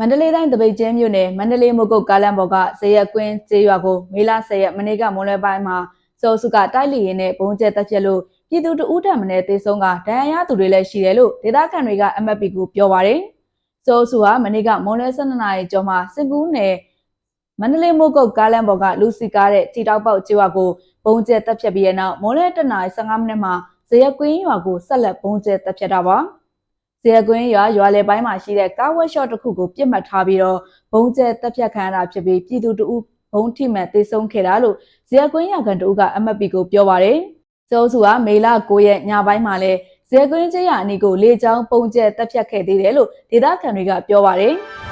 မန္တလေးတိုင်းတပိတ်ကျင်းမြို့နယ်မန္တလေးမိုးကုတ်ကားလမ်းပေါ်ကဇေယျကွင်းကျေးရွာကိုမေလ10ရက်မနေ့ကမွန်လွဲပိုင်းမှာစောစုကတိုက်လီရင်နဲ့ဘုံကျဲတက်ချက်လို့ပြည်သူတဦးထံမနဲ့တေဆုံးကဒဏ်ရာရသူတွေလည်းရှိတယ်လို့ဒေသခံတွေက MFP ကိုပြောပါရယ်စောစုဟာမနေ့ကမွန်လွဲ12နာရီကျော်မှာစင်ကူးနယ်မန္တလေးမိုးကုတ်ကားလမ်းပေါ်ကလူစီကားတဲ့ခြေတောက်ပေါက်ကျေးရွာကိုဘုံကျဲတက်ဖြတ်ပြီးတဲ့နောက်မွန်လွဲ1နာရီ15မိနစ်မှာဇေယျကွင်းရွာကိုဆက်လက်ဘုံကျဲတက်ဖြတ်တာပါ ဇေယကွင်းရွာရွာလေပိုင်းမှာရှိတဲ့ကားဝက်ရှော့တစ်ခုကိုပြစ်မှတ်ထားပြီးတော့ဘုံကျဲတက်ဖြတ်ခံရတာဖြစ်ပြီးပြည်သူတအုပ်ဘုံထိမှန်တေဆုံးခဲ့တာလို့ဇေယကွင်းရွာကန်တအုပ်က MFP ကိုပြောပါတယ်။ကျောစုကမေလ9ရက်ညပိုင်းမှာလဲဇေယကွင်းကျေးရွာအနီးကိုလေကြောင်းပုံကျဲတက်ဖြတ်ခဲ့သေးတယ်လို့ဒေသခံတွေကပြောပါတယ်။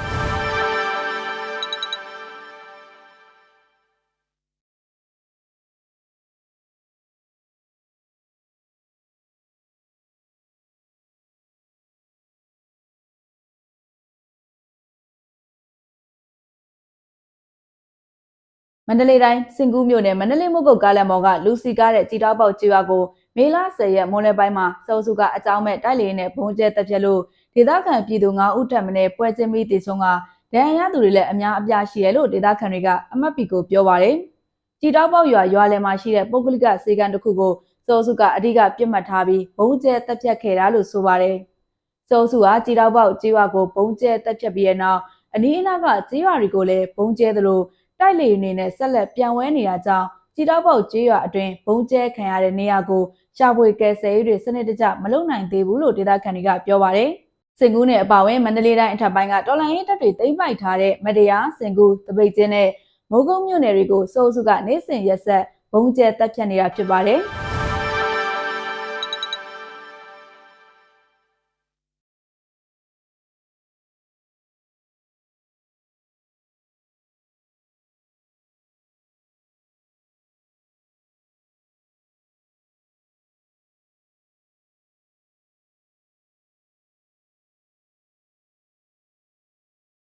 မန္တလေးတိုင်းစင်ကူးမြို့နယ်မန္တလေးမုတ်ကုတ်ကားလမ်းပေါ်ကလူစီကားတဲ့ကြည်တောက်ပေါက်ကျွာကိုမေလ10ရက်မွန်လယ်ပိုင်းမှာစောစုကအကြောင်းမဲ့တိုက်လေနဲ့ဘုံကျဲတက်ပြက်လို့ဒေသခံပြည်သူ9ဦးထပ်မံပွဲချင်းပြီးတည်ဆုံးကဒဏ်ရာရသူတွေလည်းအများအပြားရှိတယ်လို့ဒေသခံတွေကအမတ်ပီကိုပြောပါတယ်။ကြည်တောက်ပေါက်ရွာရွာလယ်မှာရှိတဲ့ပုဂ္ဂလိကစေကန်တစ်ခုကိုစောစုကအဓိကပြစ်မှတ်ထားပြီးဘုံကျဲတက်ပြက်ခဲ့တာလို့ဆိုပါတယ်။စောစုကကြည်တောက်ပေါက်ကျွာကိုဘုံကျဲတက်ပြက်ပြီးတဲ့နောက်အနီးအနားကကျွာတွေကိုလည်းဘုံကျဲသလို တိုက်လေအနေနဲ့ဆက်လက်ပြန်ဝဲနေတာကြောင့်ကြည်တောက်ပေါက်ကျေးရွာအတွင်းဘုံကျဲခံရတဲ့နေရာကိုရှာဖွေကယ်ဆယ်ရေးတွေစနစ်တကျမလုပ်နိုင်သေးဘူးလို့ဒေသခံတွေကပြောပါတယ်။စင်ကူးနယ်အပါအဝင်မန္တလေးတိုင်းအထက်ပိုင်းကတော်လိုင်းရေးတပ်တွေသိမ်းပိုက်ထားတဲ့မတရားစင်ကူးတပိတ်ကျင်းနဲ့မိုးကုတ်မြို့နယ်တွေကိုစိုးစုကနေစဉ်ရက်ဆက်ဘုံကျဲတပ်ဖြတ်နေတာဖြစ်ပါတယ်။